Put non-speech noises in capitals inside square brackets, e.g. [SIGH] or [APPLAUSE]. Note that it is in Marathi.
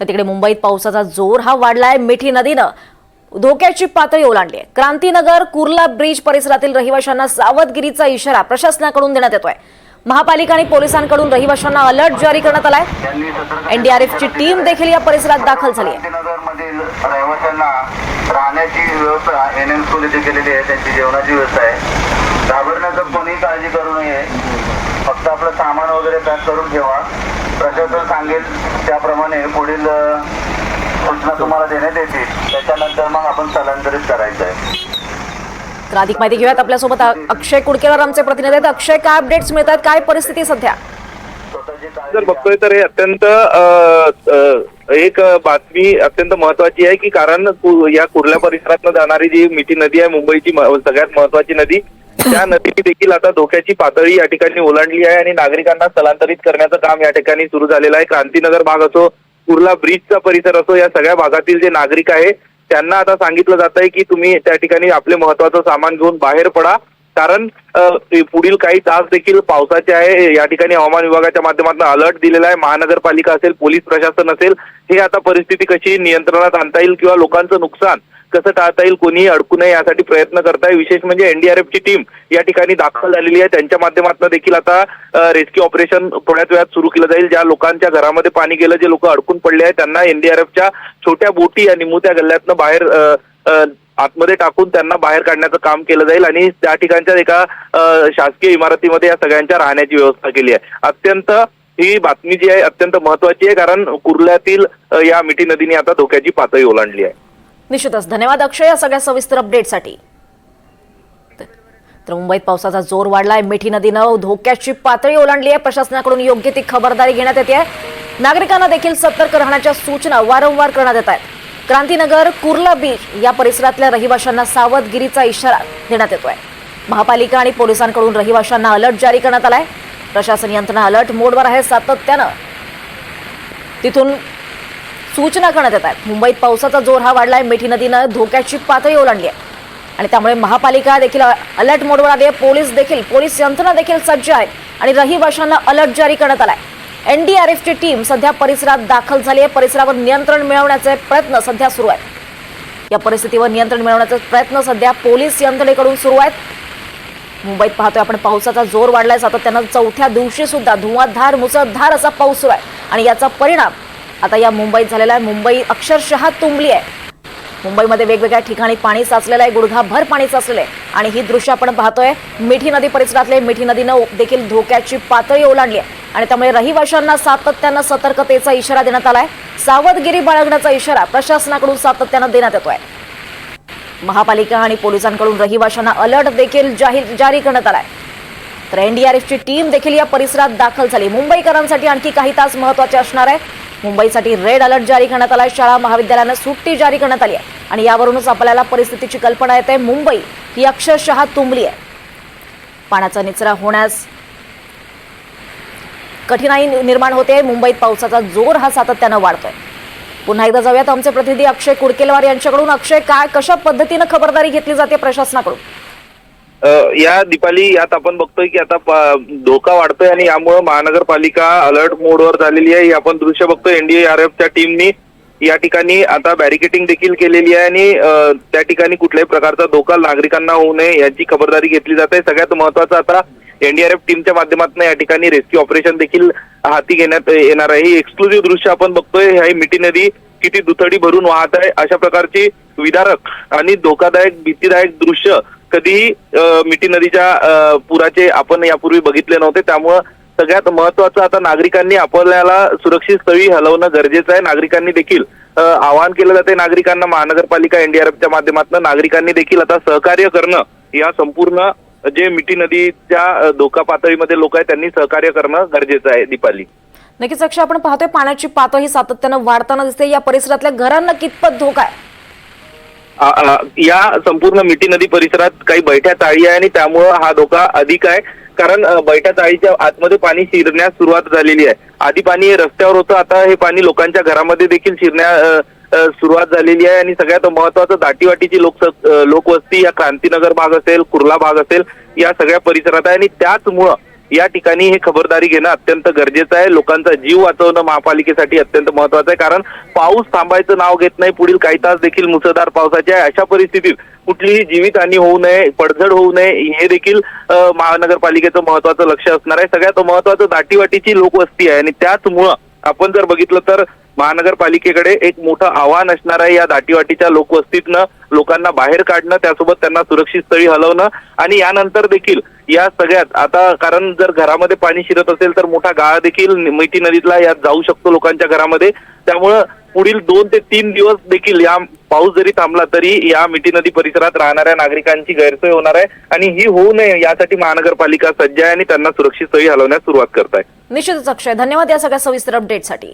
तर तिकडे मुंबईत पावसाचा जोर हा वाढलाय. मिठी नदीनं धोक्याची पातळी ओलांडली आहे. क्रांतीनगर कुर्ला ब्रिज परिसरातील रहिवाशांना सावधगिरीचा इशारा प्रशासनाकडून देण्यात येतोय. महापालिका आणि पोलिसांकडून रहिवाशांना अलर्ट जारी करण्यात आलाय. एनडीआरएफची टीम देखील या परिसरात दाखल झाली आहे. राहण्याची व्यवस्था एन एम स्कूल इथे केलेली आहे. त्यांची जेवणाची व्यवस्था आहे. घाबरण्याचं कोणी काळजी करू नये. फक्त आपलं सामान वगैरे पॅक करून ठेवा. प्रशासन सांगेल त्याप्रमाणे पुढील सूचना तुम्हाला देण्यात येतील. त्याच्यानंतर मग आपण स्थलांतरित करायचं आहे. तर अधिक माहिती घेऊयात आपल्यासोबत. अक्षय कुडकेवर आमचे प्रतिनिधी आहेत. अक्षय काय अपडेट्स मिळतात? काय परिस्थिती सध्या? जर बघतोय तर हे अत्यंत एक बातमी अत्यंत महत्वाची आहे की कारण या कुर्ल्या परिसरात जाणारी जी मिठी नदी आहे मुंबईची सगळ्यात महत्वाची नदी त्या [LAUGHS] नदीची देखील आता धोक्याची पातळी या ठिकाणी ओलांडली आहे आणि नागरिकांना स्थलांतरित करण्याचं काम या ठिकाणी सुरू झालेलं आहे. क्रांतीनगर भाग असो कुर्ला ब्रिजचा परिसर असो या सगळ्या भागातील जे नागरिक आहे त्यांना आता सांगितलं जात आहे की तुम्ही त्या ठिकाणी आपले महत्वाचं सामान घेऊन बाहेर पडा. कारण पुढील काही तास देखील पावसाचे आहे. या ठिकाणी हवामान विभागाच्या माध्यमातून अलर्ट दिलेला आहे. महानगरपालिका असेल पोलीस प्रशासन असेल हे आता परिस्थिती कशी नियंत्रणात आणता येईल किंवा लोकांचं नुकसान कसं टाळता येईल कोणीही अडकू नये यासाठी प्रयत्न करताय. विशेष म्हणजे एनडीआरएफची टीम या ठिकाणी दाखल झालेली आहे. त्यांच्या माध्यमातून देखील आता रेस्क्यू ऑपरेशन थोड्याच वेळात सुरू केलं जाईल. ज्या लोकांच्या घरामध्ये पाणी गेलं जे लोक अडकून पडले आहेत त्यांना एनडीआरएफच्या छोट्या बोटी या निमुत्या गल्ल्यातनं बाहेर आतमध्ये टाकून त्यांना बाहेर काढण्याचं काम केलं जाईल. आणि त्या ठिकाणच्या एका शासकीय इमारतीमध्ये या सगळ्यांच्या राहण्याची व्यवस्था केली आहे. अत्यंत ही बातमी जी आहे अत्यंत महत्वाची आहे. कारण कुर्ल्यातील या मिठी नदीने आता धोक्याची पातळी ओलांडली आहे. निश्चितच. धन्यवाद अक्षय या सगळ्या सविस्तर अपडेटसाठी तर मुंबईत पावसाचा जोर वाढलाय. मिठी नदीनं धोक्याची पातळी ओलांडली आहे. प्रशासनाकडून योग्य ती खबरदारी घेण्यात येते नागरिकांना देखील सतर्क राहण्याच्या सूचना वारंवार करण्यात येत आहेत. क्रांतीनगर कुर्ला बीच या परिसरातल्या रहिवाशांना सावधगिरीचा इशारा देण्यात येतोय. महापालिका आणि पोलिसांकडून रहिवाशांना अलर्ट जारी करण्यात आलाय. प्रशासन यंत्रणा अलर्ट मोडवर आहे. सातत्यानं तिथून सूचना करण्यात येत आहेत. मुंबईत पावसाचा जोर हा वाढलाय. मिठी नदीनं धोक्याची पातळी ओलांडली आहे. आणि त्यामुळे महापालिका देखील अलर्ट मोडवर आली आहे. पोलीस देखील पोलीस यंत्रणा देखील सज्ज आहे आणि रहिवाशांना अलर्ट जारी करण्यात आलाय. एनडीआरएफची टीम सध्या परिसरात दाखल झाली आहे. परिसरावर नियंत्रण मिळवण्याचे प्रयत्न सध्या सुरू आहेत. या परिस्थितीवर नियंत्रण मिळवण्याचे प्रयत्न सध्या पोलीस यंत्रणेकडून सुरू आहेत. मुंबईत पाहतोय आपण पावसाचा जोर वाढलाय. सातत्यानं चौथ्या दिवशी सुद्धा धुवाधार मुसळधार असा पाऊस सुरू आहे. आणि याचा परिणाम आता या मुंबईत झालेला आहे. मुंबई अक्षरशः तुंबली आहे. मुंबईमध्ये वेगवेगळ्या ठिकाणी पाणी साचलेलं आहे. गुडघाभर पाणी साचलेलं आहे. आणि ही दृश्य आपण पाहतोय. मिठी नदी परिसरातले मिठी नदीनं देखील धोक्याची पातळी ओलांडली आहे. आणि त्यामुळे रहिवाशांना सातत्यानं सतर्कतेचा इशारा देण्यात आलाय. सावधगिरी बाळगण्याचा इशारा प्रशासनाकडून सातत्यानं देण्यात येतोय. महापालिका आणि पोलिसांकडून रहिवाशांना अलर्ट देखील जाहीर जारी करण्यात आलाय. तर एनडीआरएफची टीम देखील या परिसरात दाखल झाली. मुंबईकरांसाठी आणखी काही तास महत्त्वाचे असणार आहे. मुंबईसाठी रेड अलर्ट जारी करण्यात आला आहे शाळा महाविद्यालयानं सुट्टी जारी करण्यात आली आहे. आणि यावरूनच आपल्याला परिस्थितीची कल्पना येते. मुंबई ही अक्षरशः तुंबली आहे. पाण्याचा निचरा होण्यास कठीणाई निर्माण होते. मुंबईत पावसाचा जोर हा सातत्यानं वाढतोय. पुन्हा एकदा जाऊयात. आमचे प्रतिनिधी अक्षय कुडकेलवार यांच्याकडून. अक्षय काय कशा पद्धतीनं खबरदारी घेतली जाते प्रशासनाकडून? या दीपाली यात आपण बघतोय की आता धोका वाढतोय आणि यामुळे महानगरपालिका अलर्ट मोडवर झालेली आहे. हे आपण दृश्य बघतोय. एनडीआरएफच्या टीमनी या ठिकाणी आता बॅरिकेटिंग देखील केलेली आहे आणि त्या ठिकाणी कुठल्याही प्रकारचा धोका नागरिकांना होऊ नये याची खबरदारी घेतली जात आहे. सगळ्यात महत्वाचं आता एनडीआरएफ टीमच्या माध्यमातून या ठिकाणी रेस्क्यू ऑपरेशन देखील हाती घेण्यात येणार आहे. ही एक्सक्लुझिव्ह दृश्य आपण बघतोय. ही मिठी नदी किती दुथडी भरून वाहत आहे अशा प्रकारची विदारक आणि धोकादायक भीतीदायक दृश्य कधीही मिठी नदीच्या पुराचे आपण यापूर्वी बघितले नव्हते. त्यामुळं सगळ्यात महत्वाचं आता नागरिकांनी आपल्याला सुरक्षित स्थळी हलवणं गरजेचं आहे. नागरिकांनी देखील आवाहन केलं जाते नागरिकांना महानगरपालिका एनडीआरएफच्या माध्यमातून नागरिकांनी देखील आता सहकार्य करणं या संपूर्ण जे मिठी नदीच्या धोका पातळीमध्ये लोक आहेत त्यांनी सहकार्य करणं गरजेचं आहे दीपाली. नक्कीच अक्षय आपण पाहतोय पाण्याची पातळी सातत्यानं वाढताना दिसते. या परिसरातल्या घरांना कितपत धोका आहे? या संपूर्ण मिठी नदी परिसरात काही बैठ्या चाळी आहे आणि त्यामुळं हा धोका अधिक आहे. कारण बैठ्या चाळीच्या आतमध्ये पाणी शिरण्यास सुरुवात झालेली आहे. आधी पाणी हे रस्त्यावर होतं आता हे पाणी लोकांच्या घरामध्ये देखील शिरण्या सुरुवात झालेली आहे आणि सगळ्यात महत्वाचं दाटीवाटीची लोक लोकवस्ती या क्रांतीनगर भाग असेल कुर्ला भाग असेल या सगळ्या परिसरात आहे आणि त्याचमुळं या ठिकाणी हे खबरदारी घेणं अत्यंत गरजेचं आहे. लोकांचा जीव वाचवणं महापालिकेसाठी अत्यंत महत्वाचं आहे. कारण पाऊस थांबायचं नाव घेत नाही. पुढील काही तास देखील मुसळधार पावसाचे आहे. अशा परिस्थितीत कुठलीही जीवितहानी होऊ नये पडझड होऊ नये हे देखील महानगरपालिकेचं महत्वाचं लक्ष असणार आहे. सगळ्यात महत्वाचं दाटीवाटीची लोकवस्ती आहे. आणि त्याचमुळं आपण जर बघितलं तर महानगरपालिकेकडे एक मोठं आव्हान असणार आहे. या दाटीवाटीच्या लोकवस्तीतनं लोकांना बाहेर काढणं त्यासोबत त्यांना सुरक्षित स्थळी हलवणं आणि यानंतर देखील या सगळ्यात आता कारण जर घरामध्ये पाणी शिरत असेल तर मोठा गाळा देखील मैठी नदीतला यात जाऊ शकतो लोकांच्या घरामध्ये. त्यामुळं पुढील दोन ते तीन दिवस देखील या पाऊस जरी थांबला तरी या मिठी नदी परिसरात राहणाऱ्या नागरिकांची गैरसोय होणार आहे आणि ही होऊ नये यासाठी महानगरपालिका सज्ज आहे आणि त्यांना सुरक्षित सोयी हलवण्यास सुरुवात करत आहे. निश्चितच अक्षय धन्यवाद या सगळ्या सविस्तर अपडेटसाठी